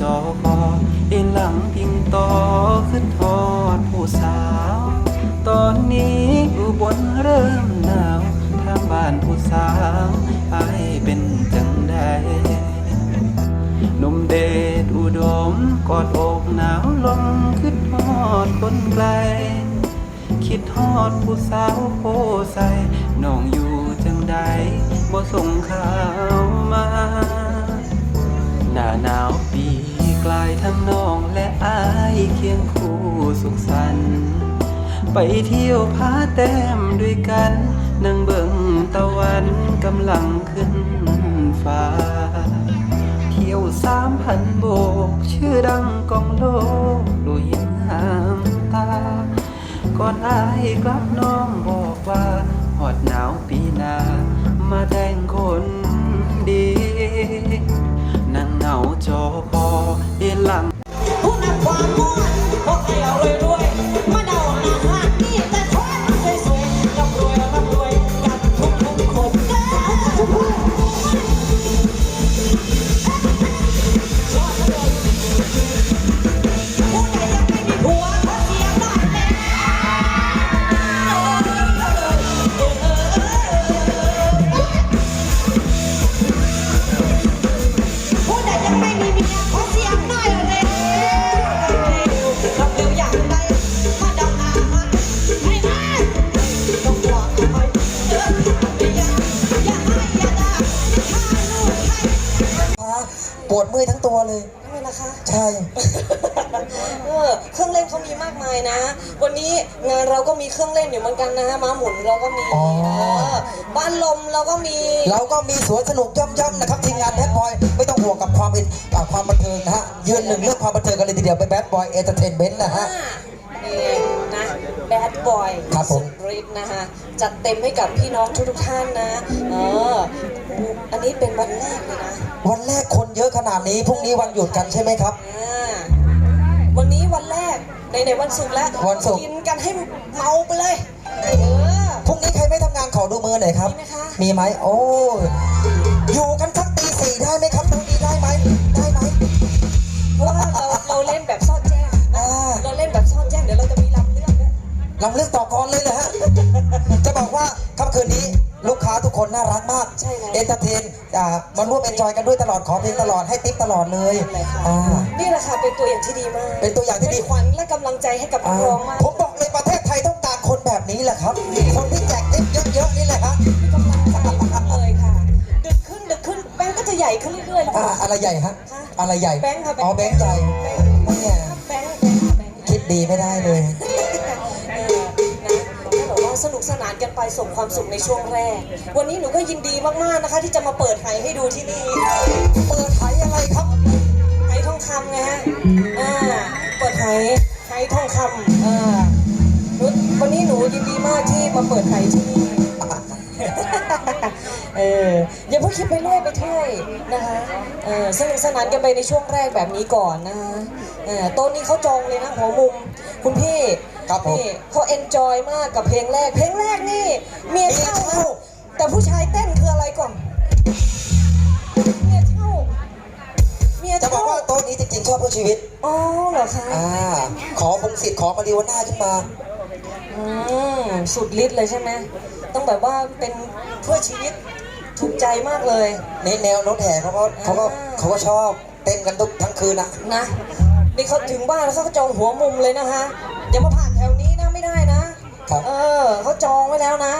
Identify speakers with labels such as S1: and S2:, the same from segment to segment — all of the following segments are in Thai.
S1: จอคอเอ็นหลังพิงต่อขึ้นทอดผู้สาว ตอนนี้อยู่บนเริ่มหนาวทางบ้านผู้สาวอายเป็นจังใดนมเดชอุดมกอดอกหนาวลมคิดฮอดคนไกล คิดฮอดผู้สาวโพใสน้องอยู่จังใดบ่ส่งข่าว น้าหนาวปีกลายทั้งน้องและอายเคียงคู่สุขสันต์ไปเที่ยวพาแต้มด้วยกันนั่งเบิ่งตะวันกำลังขึ้นฟ้า เที่ยวสามพันโบก ชื่อดังกองโลกดูยิ้มหามตา ก่อนอายกลับน้องบอกว่า หอดหนาวปีนา มาแต่งคน คอ เค
S2: รื่องเล่นเขามีมากมายนะ วันนี้งานเราก็มีเครื่องเล่นอยู่เหมือนกันนะม้าหมุนเราก็มี
S3: อ๋อ
S2: เออบ้านลมเราก็มี
S3: เราก็มีสวนสนุกย่ำๆนะครับทีมงานแบดบอยไม่ต้องห่วงกับความเป็นกับความบันเทิงนะฮะยืนหนึ่งเรื่องความบันเทิงกันเลยทีเดียวเป็นแบดบอยเอนเตอร์เทนเมนต์นะฮะ
S2: นี่นะแบดบอย
S3: ครับผม
S2: ริดนะคะจัดเต็มให้กับพี่น้องทุกๆท่านนะ เออ อันนี้เป็นวันแรกเลยนะ
S3: วันแรกคนเยอะขนาดนี้พรุ่งนี้วันหยุดกันใช่ไหมครับ
S2: อ่าวันนี้วันแรก ในในๆวันศุกร์แล้ว
S3: วันศุกร์
S2: กินกันให้เมาไปเลยเออ
S3: พรุ่งนี้ใครไม่ทำงานขอดูมือหน่อยครับ
S2: มีไหมคะ
S3: มีไหมโอ้อยู่กันสักตีสี่ได้ไหมครับตรงนี้ได้ไหมได้ไหม
S2: เพราะว่าเราเราเล่นแบบซ่อนแจ้ง
S3: อ่า
S2: เราเล่นแบบซ่อนแจ้งเดี๋ยวเราจะมีลำเรื่องด้วย
S3: ลำเรื่องต่อกรเลยนะฮะ จะบอกว่าค่ำคืนนี้ ลูกค้าทุกคนน่ารักมาก
S2: ใช่แล้ว
S3: เอนเตอร์เทนอ่ามาร่วมเอนจอยกันด้วยตลอดขอเพลงตลอดให้ติ๊ปตลอดเลย
S2: นั่นแหละค่ะ
S3: อ่า
S2: นี่แหละค่ะเป็นตัวอย่างที่ดีมาก
S3: เป็นตัวอย่างที่ดี
S2: เป็นขวัญและกำลังใจให้กับนั
S3: อ่าก
S2: ร้องมาก
S3: ผมบอกเลยประเทศไทยต้องการคนแบบนี้แหละครับ คนที่แจกติ๊บเยอะๆนี่แหละฮะ
S2: มีกำลังใจมากเลยค่ะ ดึกขึ้นดึกขึ้นแบงก์ก็จะใหญ่ขึ้นเรื่อยๆหรือเป
S3: อ่า
S2: ล่า
S3: อะไรใหญ่ฮะ อะไรใหญ่
S2: แบงค์ค่ะ
S3: อ๋อแบงค์ใหญ่
S2: แบงค์
S3: เนี่ย
S2: แบงค์แบงค์ค่ะแบงค์
S3: คิดดีไม่ได้เลย
S2: นุกสนานกันไปส่งความสุขในช่วงแรก วันนี้หนูก็ยินดีมากๆนะคะ ที่จะมาเปิดไหให้ดูที่นี่
S3: เปิดไทยอะไรครับ
S2: ไหทองคำไงฮะอ่าเปิดไหไหทองคำอ่าหนูวันนี้หนูยินดีมากที่มาเปิดไหที่นี่เอออย่าเพิ่งคิดไปเรื่อยไปเรื่อยนะคะเออสนุกสนานกันไปในช่วงแรกแบบนี้ก่อนนะคะเออโต๊ะนี้เขาจองเลยนะหัวมุม คุณพี่
S3: ครับผม
S2: นี่เขาเอนจอยมากกับเพลงแรก เพลงแรกนี่ เมียเช่า
S3: เมียเช่า
S2: แต่ผู้ชายเต้นคืออะไรก่อน เมียเช่าเมีย
S3: จะบอ
S2: เช่าก
S3: ว่าโต๊ะนี้จริงๆชอบเพื่อชีวิต
S2: อ๋อเหรอคะ
S3: อ่า ขอพงศิษฐ์ขอมาริวาน่าขึ้นมา
S2: อืมสุดฤทธิ์เลยใช่ไหมต้องแบบว่าเป็นเพื่อชีวิตถูกใจมากเลย
S3: นี่แนวรถแห่เขาก็เขาก็
S2: อ่า
S3: เขาก็ชอบเต้นกันทุกทั้งคืนอะ
S2: นะนี่เขาถึงบ้านแล้วเขาก็จองหัวมุมเลยนะคะ ครับ เออเขาจองไว้แล้วนะ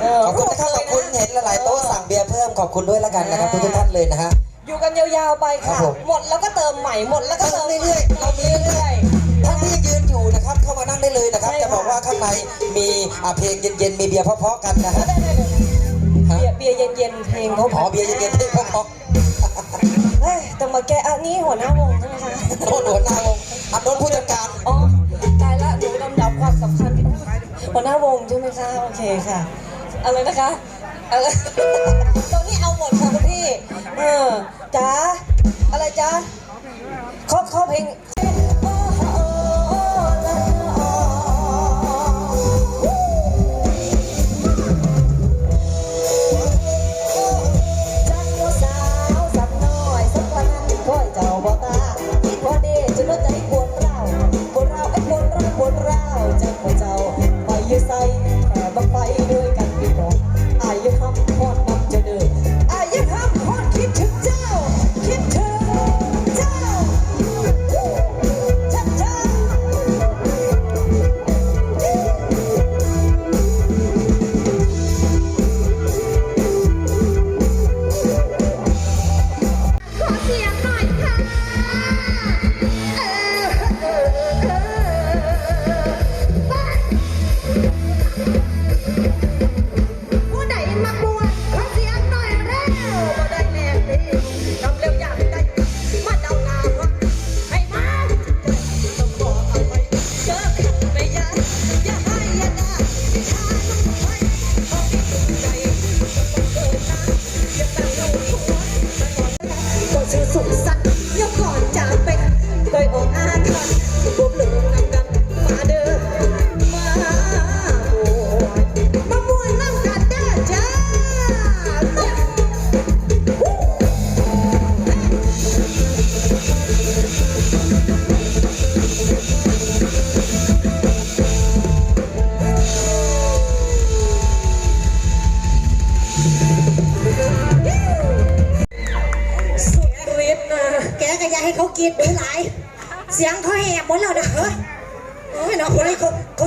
S2: เออ
S3: ขอบคุณนะครับขอบคุณเห็นหลายๆโต๊ะสั่งเบียร์เพิ่มขอบคุณด้วยละกันนะครับทุกๆท่านเลยนะฮะ
S2: อยู่กันยาวๆไป
S3: ครั
S2: ค่ะ
S3: บผม
S2: หมดแล้วก็เติมใหม่หมดแล้วก็เติม
S3: เติมเรื่อยๆ
S2: เติมเรื่อยๆ
S3: ท่านที่ยังยืนอยู่นะครับเข้ามานั่งได้เลยนะครับ
S2: ใช่ค่ะ
S3: จะบอกว่าข้างในมีอ่าเพลงเย็นๆมีเบียร์เพราะๆกันนะฮะ
S2: ได้ได้เลยเบียร์เบียร์เย็นๆเพลงเขา
S3: อ๋อเบียร์เย็นๆเพลงเพราะ
S2: เฮ้ยแต่มาแกอันนี้หัวหน้าวงใช่ไหมคะ
S3: ๆโดนหัวหน้าวงอันโดนผู้จัดการ
S2: หน้าวงใช่ไหมคะโอเคค่ะอะไรนะคะเออตอนนี้เอาหมดค่ะคุณพี่ เออจ้าอะไรจ้าข้อข้อเพลง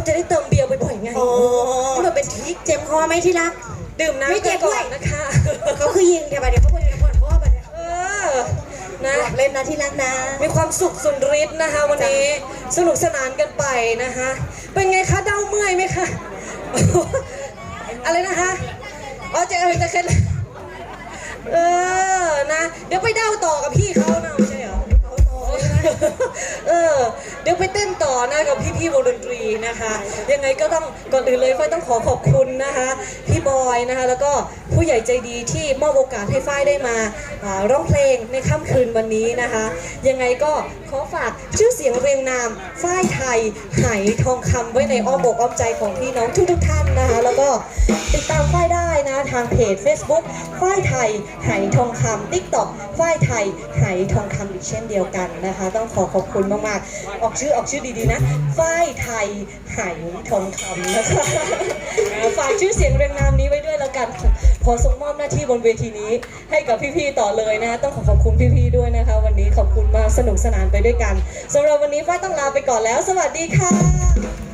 S2: จะได้เติมเบียร์บ่อยๆไง
S4: โอ้
S2: มันเป็นทริค
S4: เจ็บคอไหมที่รัก
S2: ดื่มน้ำ
S4: ไม่เจ็บ
S2: ก่
S4: ด้
S2: อ
S4: วย
S2: นนะคะ
S4: เขาคือยิงเดี๋ยวไปเดี๋ยวเขาไปยิงคนพ่อไปเดี๋ยว
S2: เออ นะ
S4: เล่นนะที่รักนะ
S2: มีความสุขสุดฤทธิ์นะคะ วันนี้สนุกสนานกันไปนะคะ เป็นไงคะเด้าเมื่อยไหมคะ อะไรนะคะอ๋อจะจะเคล็ดเออนะ เดี๋ยวไปเด้าต่อกับพี่ เออ เดี๋ยวไปเต้นต่อนะกับพี่ๆวงดนตรีนะคะ ยังไงก็ต้องก่อนอื่นเลยฝ้ายต้องขอขอบคุณนะคะ พี่บอยนะคะ แล้วก็ผู้ใหญ่ใจดีที่มอบโอกาสให้ฝ้ายได้มาอ่าร้องเพลงในค่ำคืนวันนี้นะคะ ยังไงก็ขอฝากชื่อเสียงเรียงนามฝ้ายไทยไหทองคำไว้ในอ้อมอกอ้อมใจของพี่น้องทุกๆท่านนะคะ แล้วก็ติดตามฝ้ายได้างเพจ Facebook ฝ้ายไทยไหทองคำ TikTok ฝ้ายไทยไหทองคำอีกเช่นเดียวกันนะคะ ต้องขอขอบคุณมากๆ ออกชื่อออกชื่อดีๆนะฝ้ายไทยไหทองคำนะคะฝากชื่อเสียงเรียงนามนี้ไว้ด้วยแล้วกันขอส่งมอบหน้าที่บนเวทีนี้ให้กับพี่ๆต่อเลยนะคะต้องขอขอบคุณพี่ๆด้วยนะคะ วันนี้ขอบคุณมากสนุกสนานไปด้วยกันสำหรับวันนี้ฝ้ายต้องลาไปก่อนแล้ว สวัสดีค่ะ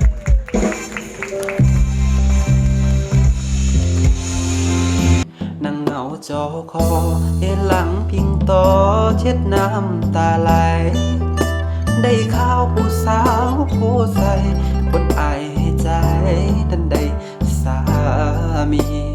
S1: จอคอเอ็นหลังพิงต่อเช็ดน้ำตาไหล ได้ข้าวผู้สาวผู้ใส่คนไอใจดันได้สามี